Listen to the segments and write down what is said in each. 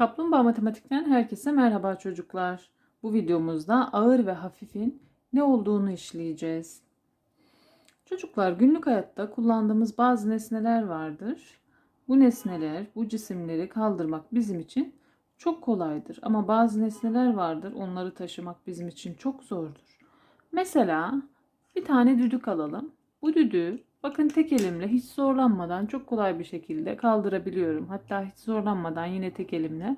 Kaplumbağa Matematik'ten herkese merhaba çocuklar. Bu videomuzda ağır ve hafifin ne olduğunu işleyeceğiz. Çocuklar günlük hayatta kullandığımız bazı nesneler vardır. Bu nesneler, bu cisimleri kaldırmak bizim için çok kolaydır. Ama bazı nesneler vardır, onları taşımak bizim için çok zordur. Mesela bir tane düdük alalım. Bu düdüğü bakın tek elimle hiç zorlanmadan çok kolay bir şekilde kaldırabiliyorum. Hatta hiç zorlanmadan yine tek elimle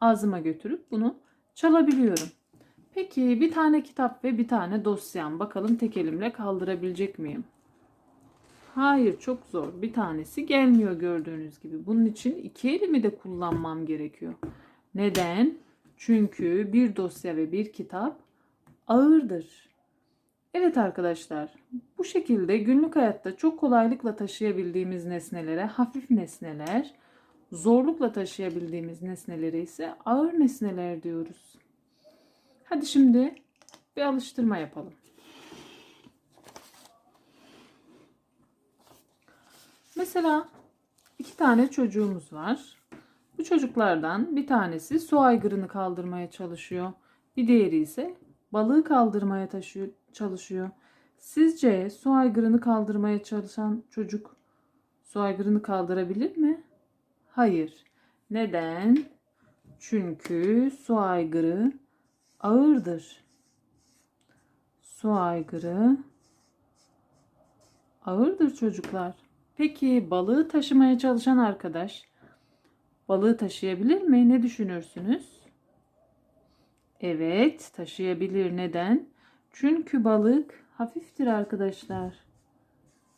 ağzıma götürüp bunu çalabiliyorum. Peki bir tane kitap ve bir tane dosyam. Bakalım tek elimle kaldırabilecek miyim? Hayır çok zor. Bir tanesi gelmiyor gördüğünüz gibi. Bunun için iki elimi de kullanmam gerekiyor. Neden? Çünkü bir dosya ve bir kitap ağırdır. Evet arkadaşlar, bu şekilde günlük hayatta çok kolaylıkla taşıyabildiğimiz nesnelere hafif nesneler, zorlukla taşıyabildiğimiz nesnelere ise ağır nesneler diyoruz. Hadi şimdi bir alıştırma yapalım. Mesela iki tane çocuğumuz var. Bu çocuklardan bir tanesi su aygırını kaldırmaya çalışıyor. Bir diğeri ise balığı kaldırmaya taşıyor, çalışıyor. Sizce su aygırını kaldırmaya çalışan çocuk su aygırını kaldırabilir mi? Hayır. Neden? Çünkü su aygırı ağırdır. Su aygırı ağırdır çocuklar. Peki balığı taşımaya çalışan arkadaş balığı taşıyabilir mi? Ne düşünürsünüz? Evet, taşıyabilir. Neden? Çünkü balık hafiftir arkadaşlar.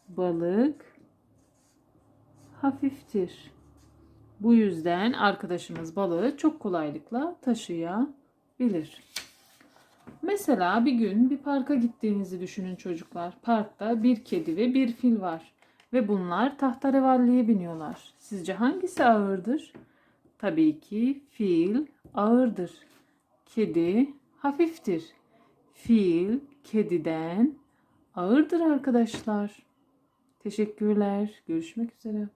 Balık hafiftir. Bu yüzden arkadaşımız balığı çok kolaylıkla taşıyabilir. Mesela bir gün bir parka gittiğinizi düşünün çocuklar. Parkta bir kedi ve bir fil var. Ve bunlar tahterevalliye biniyorlar. Sizce hangisi ağırdır? Tabii ki fil ağırdır. Kedi hafiftir. Fil kediden ağırdır arkadaşlar. Teşekkürler. Görüşmek üzere.